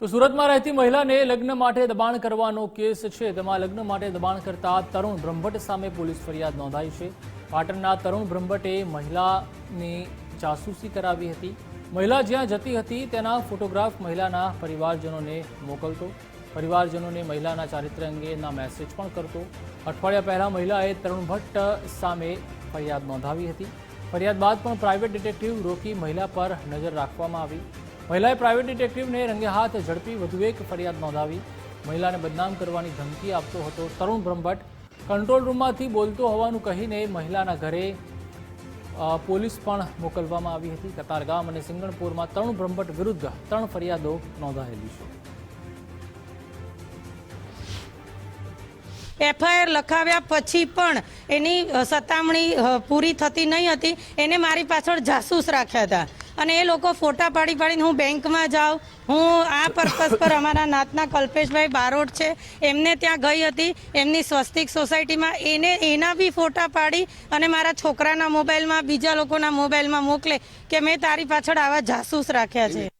તો સુરતમાં રહેતી મહિલાને લગ્ન માટે દબાણ કરવાનો કેસ છે. તેમાં લગ્ન માટે દબાણ કરતા તરુણ બ્રહ્મભટ્ટ સામે પોલીસ ફરિયાદ નોંધાઈ છે. પાટણના તરુણ બ્રહ્મભટ્ટે મહિલાની જાસૂસી કરાવી હતી. મહિલા જ્યાં જતી હતી તેના ફોટોગ્રાફ મહિલાના પરિવારજનોને મોકલતો. પરિવારજનોને મહિલાના ચારિત્ર્ય અંગેના મેસેજ પણ કરતો. અઠવાડિયા પહેલાં મહિલાએ તરુણ ભટ્ટ સામે ફરિયાદ નોંધાવી હતી. ફરિયાદ બાદ પણ પ્રાઇવેટ ડિટેક્ટિવ રોકી મહિલા પર નજર રાખવામાં આવી. મહિલાએ પ્રાઇવેટ ડિટેક્ટિવને રંગે હાથ ઝડપી વધુ એક ફરિયાદ નોંધાવી. મહિલાને બદનામ કરવાની ધમકી આપતો હતો તરુણ બ્રહ્મભટ્ટ. કંટ્રોલ રૂમમાંથી બોલતો હોવાનું કહીને મહિલાના ઘરે પોલીસ પણ મોકલવામાં આવી હતી. કતારગામ અને સિંગણપુરમાં તરુણ બ્રહ્મભટ્ટ વિરુદ્ધ ત્રણ ફરિયાદો નોંધાયેલી છે. એફઆઈઆર લખાવ્યા પછી પણ એની સતામણી પૂરી થતી નહીં હતી. એને મારી પાછળ જાસૂસ રાખ્યા હતા. અને એ લોકો ફોટા પાડી પાડીને હું બેંકમાં જાઉં. હું આ પર્પઝ પર અમારા નાતના કલ્પેશભાઈ બારોટ છે. એમને ત્યાં ગઈ હતી. એમની સ્વસ્તિક સોસાયટીમાં એને, એના બી ફોટા પાડી અને મારા છોકરાના મોબાઈલમાં, બીજા લોકોના મોબાઈલમાં મોકલે કે મેં તારી પાછળ આવા જાસૂસ રાખ્યા છે.